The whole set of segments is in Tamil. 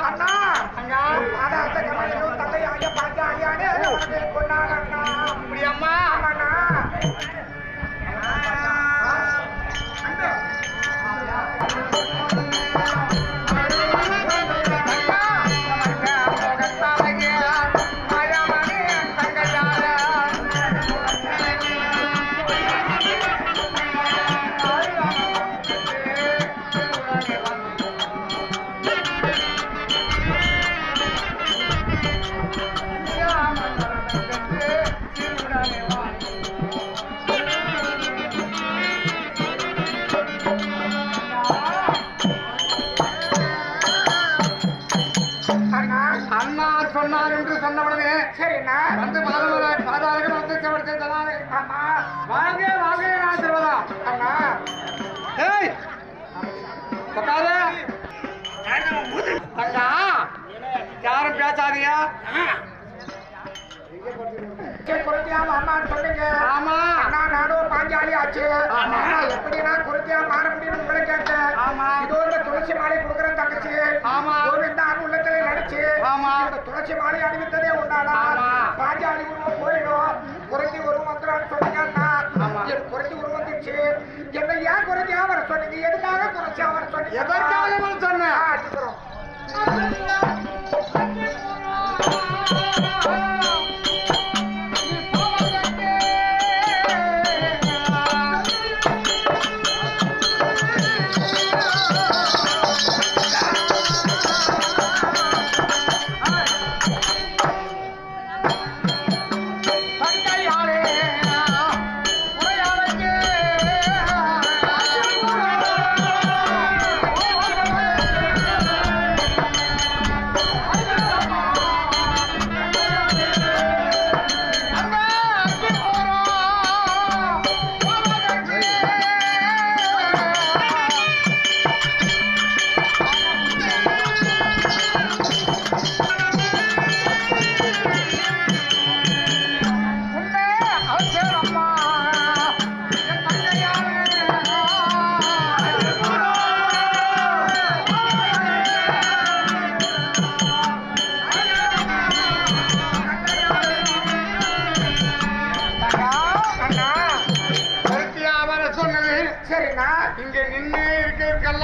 அண்ணா அண்ணா பாதாத்த கமலையும் தந்தையாக கொண்டாட அண்ணா சரி குருத்தியாம அம்மான்னு சொன்னீங்க ஆமா அண்ணா நானும் பாஞ்சாலி ஆச்சு ஆமா. அண்ணா, எப்படி நான் குருத்தியா மாற முடியும் உங்களை கேட்டேன் ஆமா. இதோ இந்த துளசி மாலை கொடுக்குற தங்கச்சி ஆமா. கோவிந்தா உள்ளத்துல நடிச்சு ஆமா. இந்த துளசி மாலை அணிவித்ததே உண்டானா. பாஞ்சாலி உருவம் போயிடும் குருத்தி உருவம் வந்துடும் சொன்னீங்க அண்ணா ஆமா. என் குருத்தி உருவம் வந்துச்சு என்ன ஏன் குருத்தியா வர சொன்னீங்க எதுக்காக குறைச்சியா வர சொன்னீங்க எதற்காக சொன்னேன் ஆ, வச்சுக்கிறோம். தங்கையாளே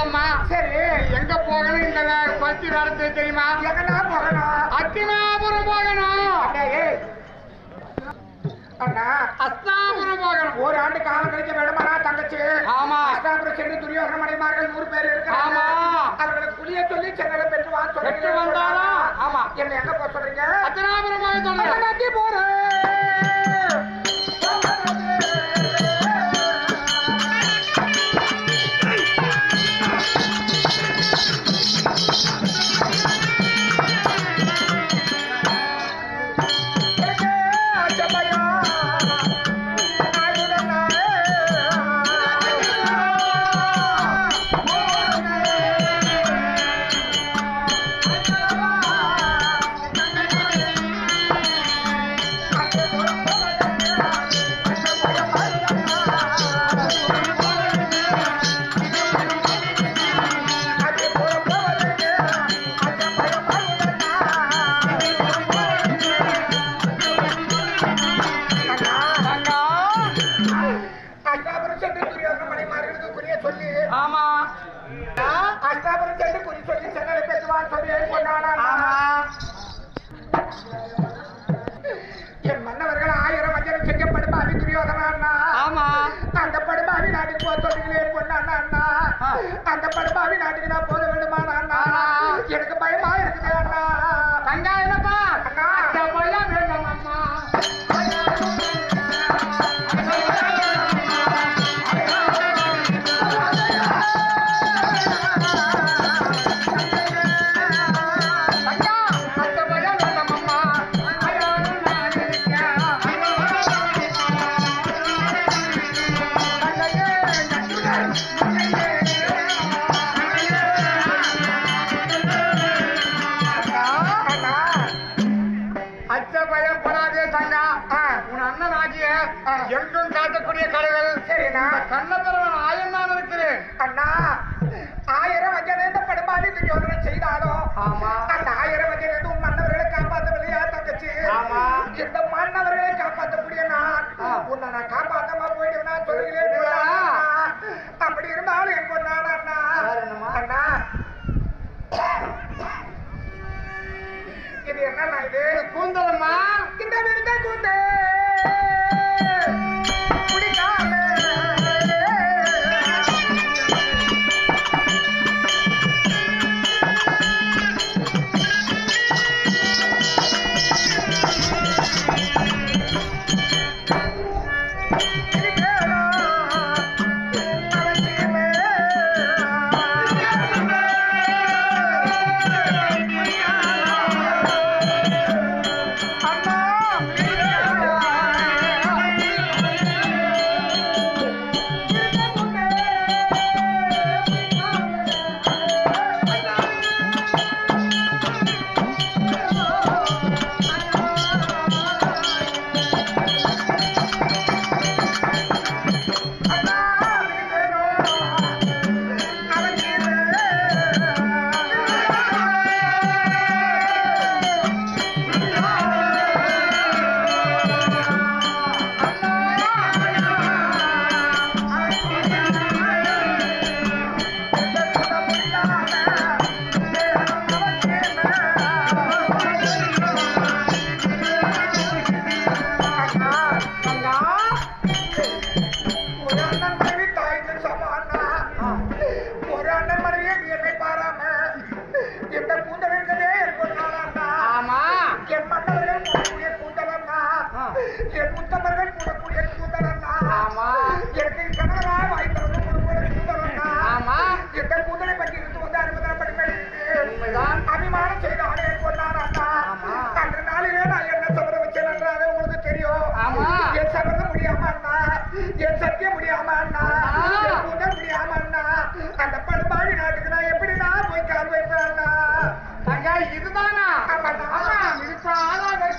இருக்கல்லம்மா சரி எங்க போகணும்? இந்த பத்தி நடத்த தெரியுமா? எங்கண்ணா போகணும்? அத்தினாபுரம் போகணும். அண்ணா, அஸ்தாபுரம் போகணும். ஒரு ஆண்டு காலம் கழிக்க வேண்டுமானா தங்கச்சி? ஆமா. அஸ்தாபுரம் சென்று துரியோகன மனைமார்கள் நூறு பேர் இருக்காங்க ஆமா. அவர்களை புளிய சொல்லி சென்னையில பெற்று வா பெற்று வந்தாரா? ஆமா. என்ன எங்க போக சொல்றீங்க? அத்தினாபுரம் போக நதி போறேன்?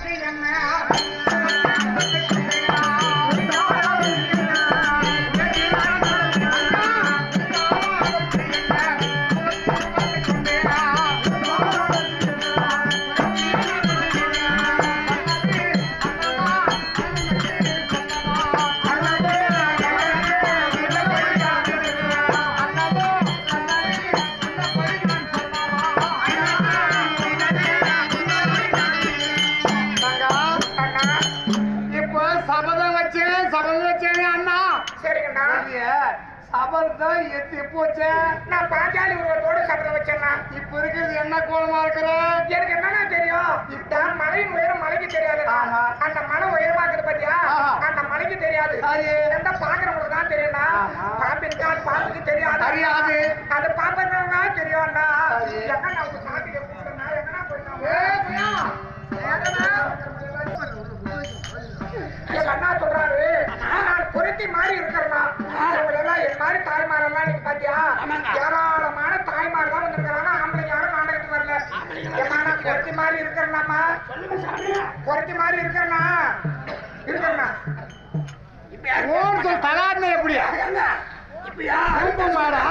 ஆளாதற்கு என்ன போச்சே? நான் பாஞ்சாலி உருவத்தோட சபதம் வச்சேன்னா இப்ப இருக்கிறது என்ன கோலமா இருக்கிற? எனக்கு என்னன்னா தெரியும்? நான் மலையின் உயரம் மலைக்கு தெரியாது. அந்த மலை உயரமா இருக்குது பாத்தியா. அந்த மலைக்கு தெரியாது. எந்த பாக்குறவங்களுக்கு தான் தெரியும்னா. பாம்பின் கால் பாம்புக்கு தெரியாது. தெரியாது. அது கூப்பிடுறேன் எங்கன்னா ஏய், போயிட்டாங்க புரியா? எங்க அண்ணா சொல்றாரு. நான் குறைத்தி மாதிரி இருக்கிறேன்னா இவங்களெல்லாம் என் மாதிரி தாய்மாரெல்லாம் நீங்க பாத்தியா? ஏராளமான தாய்மார் தான் வந்திருக்கிறாங்க. ஆம்பளை யாரும் நாடகத்துக்கு வரல. ஏமா நான் குறைத்தி மாதிரி இருக்கிறேன்னாமா குறைத்தி மாதிரி எப்படியா? மாடா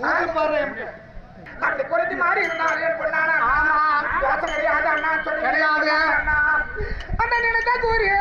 ஊம்பு பாரு எப்படி? அப்படி குறைத்தி மாதிரி இருந்தாரு என் பொண்ணானா? ஆமா. கிடையாது அண்ணா. சொல்லி கிடையாது. அண்ணா அண்ணா. நினைத்த கூறியே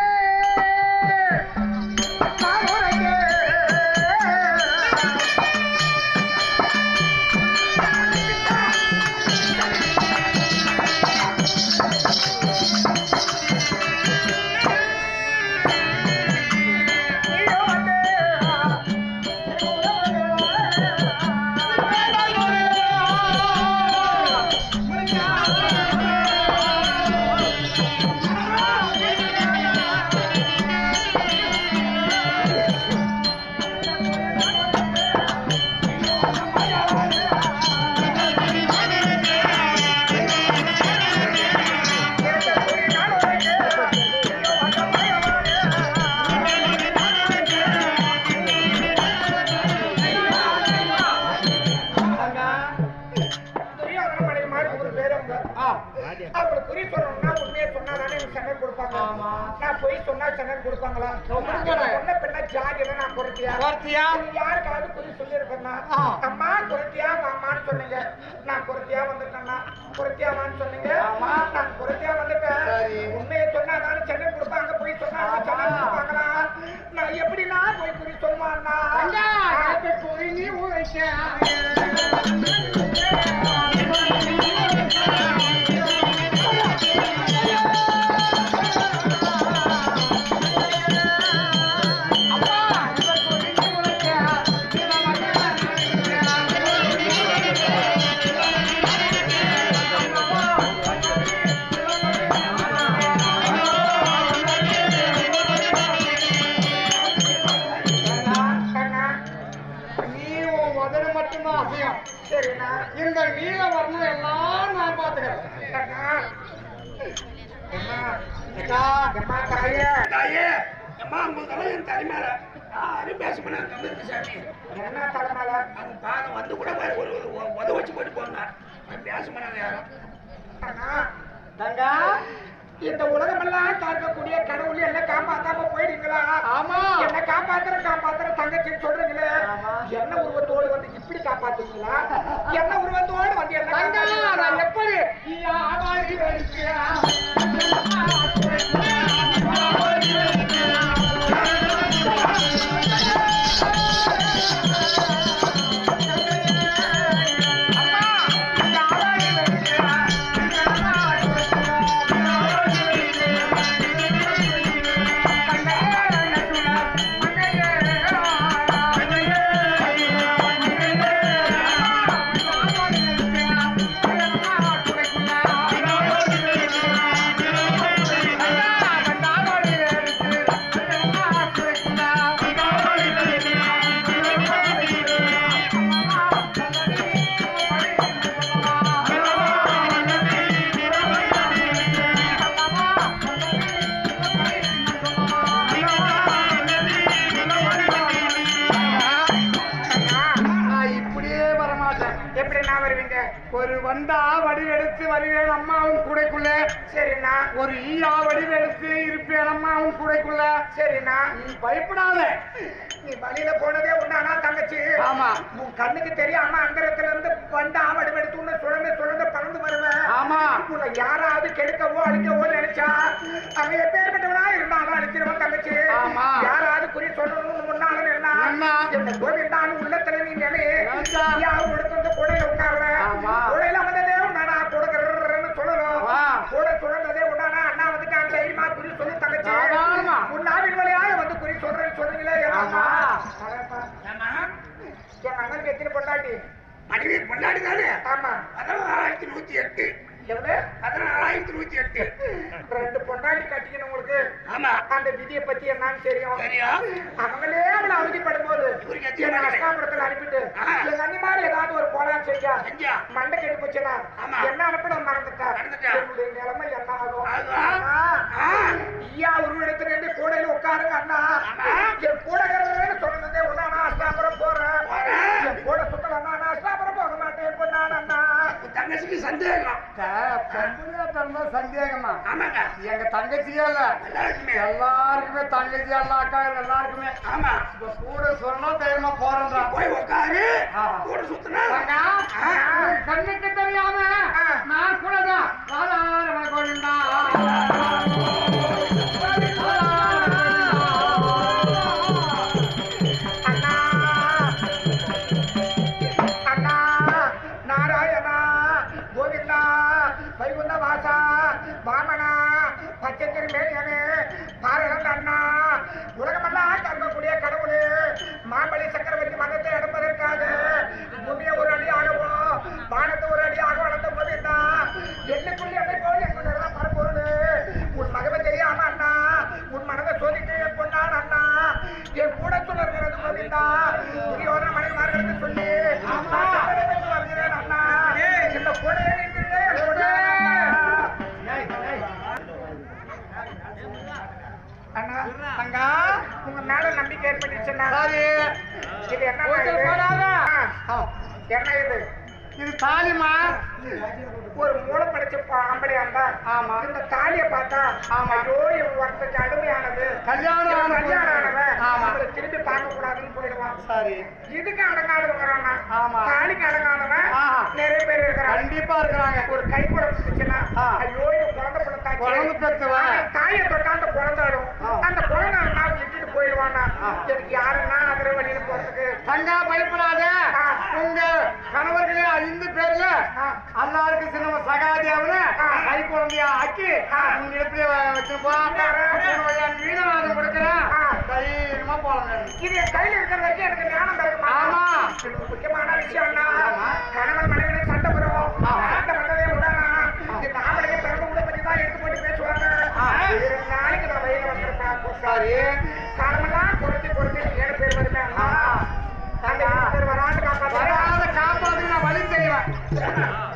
போய் சொன்னா சென்னர் கொடுப்பாங்களா கொடுப்பாங்க. ஒன்ன பின்ன ஜாதியில நான் குறைத்தியா யாருக்காவது குறி சொல்லியிருக்கேன்னா ஆ. அம்மா குறைத்தியா வாமான்னு சொன்னீங்க நான் குறைத்தியா வந்துட்டேன்னா குறைத்தியாமான்னு சொன்னீங்க. நான் குறைத்தியா வந்துட்டேன். உண்மையை சொன்னாதானே சென்னை கொடுப்பாங்க போய் சொன்னா. சென்னை கொடுப்பாங்களா நான் எப்படின்னா போய் குறி சொல்லுவான்னா எனக்கு குறிஞ்சி என் தலைமையில யாரும் பேச தந்திருக்கு சாமி. என்ன தலைமையில? அவங்க பாதம் வந்து கூட ஒரு ஒரு உத வச்சு போட்டு போங்க பேச மாட்டாங்க யாரும் தங்கா இந்த உலகமெல்லாம் பார்க்கக்கூடிய கடவுள் என்ன காப்பாத்தாம போயிடுங்களா? ஆமா. என்ன காப்பாத்துற காப்பாத்துற தங்கச்சின்னு சொல்றீங்களே? ஆமா. என்ன உருவத்தோடு வந்து இப்படி காப்பாத்துவீங்களா என்ன உருவத்தோடு வந்து என்ன தங்கா நான் காப்பாத்துவீங்களா? எப்படி சரிண்ணா ஒரு ஈயா வடிவெடுத்து இருப்பேன் அம்மாவும் கூடைக்குள்ள. சரிண்ணா. நீ பயப்படாத. நீ வழியில போனதே உண்டானா தங்கச்சி. ஆமா. உன் கண்ணுக்கு தெரியாம அந்தரத்துல இருந்து வந்து ஆவடு எடுத்து உன்னை சுழந்து சுழந்து பறந்து வருவேன். ஆமா. உன்னை யாராவது கெடுக்கவோ அழிக்கவோ நினைச்சா அவன் எப்பேற்பட்டவனா இருந்தாலும் அழிச்சிருவான் தங்கச்சி. ஆமா. யாராவது குறி சொல்லணும்னு முன்னால நின்னா நின்னா. இந்த கோவிந்தான் உள்ளத்துல நீ நினை. நினைச்சா. யாரும் எடுத்து வந்து கூடையில உட்கார்ற. கூடையில வந்ததே உண்டானா கொடுக்கறன்னு சொல்லணும் ஆ. கூட சுழந்ததே உண்டானா அண்ணா வந்துட்டான் தைரியமா குறி சொல்லு தங்கச்சி தாராளமா. உன் நாவின் சொல்றேன்னு சொல்றீங்களே என் அண்ணனுக்கு எத்தனை பொண்டாட்டி? மனைவி பொண்டாடி தானே? ஆமா. பதினாலாயிரத்தி நூத்தி எட்டு. எவ்வளவு பதினாலாயிரத்தி நூத்தி எட்டு ரெண்டு பொண்டாட்டி கட்டிக்கணும் உங்களுக்கு ஆமா அந்த விதியை பத்தி என்னன்னு தெரியும் அவங்களே அவளை அவதிப்படும் போது என்ன மனைவி? அஸ்தாபுரத்துல அனுப்பிட்டு. எங்க அண்ணி மாதிரி ஏதாவது ஒரு போலாம் செஞ்சா மண்டை கெட்டு போச்சுன்னா ஆமா. என்ன அனுப்பிட மறந்துட்டா. என்னுடைய நிலைமை என்ன ஆகும். ஐயா ஒரு இடத்துல இருந்து கூடையில உட்காருங்க அண்ணா. என் கூடகிறதுன்னு சந்தேகம். பொம்பளையா பிறந்தா சந்தேகமா? ஆமாங்க. எங்க தங்கச்சியே இல்ல? எல்லாருக்குமே. எல்லாருக்குமே தங்கச்சி எல்லா அக்கா எல்லாருக்குமே. ஆமா. இப்ப கூட சொன்னா தைரியமா போய் உட்காரு. கூட சுத்தினா? கண்ணுக்கு தெரியாம நான் கூடதான் ராதாரமண சரி இது என்ன ஒருத்தர் இது? இது தாலிமா ஒரு மூளை படைச்ச ஆம்பளையா இருந்தா ஆமா. இந்த தாலியை பார்த்தா ஆமா. ஐயோ இவன் ஒருத்தருக்கு அடிமையானது கல்யாணம் கல்யாணம் ஆனவன். ஆமா. திருப்பி பார்க்க கூடாதுன்னு போயிடுவான். சரி. இதுக்கு அடங்காதவங்கிறானா ஆமா. தாலிக்கு அடங்காதவன். நிறைய பேர் இருக்கிறாங்க. கண்டிப்பா இருக்கிறாங்க. ஒரு கை குழந்தைச்சுன்னா ஆ. ஐயோ குழந்தை பிள்ளைத்தாச்சு குழந்தை. அவன் தாயை தொட்டா அந்த குழந்தை அழும். ஆ. அந்த குழந்தை நான் எனக்கு யாருன்னா அதிர வழியில போறதுக்கு? தங்கா பயப்படாத. உங்க கணவர்களே ஐந்து பேர்ல. அல்லாருக்கு சின்ன சகாதேவன. கை குழந்தையா ஆக்கி. உங்க இடத்துல வச்சுப்பா வீரநாதம் கொடுக்குறேன். தைரியமா போலாம் இது கையில இருக்கிற வரைக்கும் எனக்கு ஞானம் பிறகுமா ஆமா. முக்கியமான விஷயம்னா. கணவன் மனைவி சண்டை ஆ. சண்டை வந்ததே உடனா இந்த பிறந்த பத்தி தான் எடுத்து போட்டு பேசுவாங்க. நாளைக்கு நான் வயல வந்திருப்பேன். சரி. நான்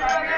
தூங்க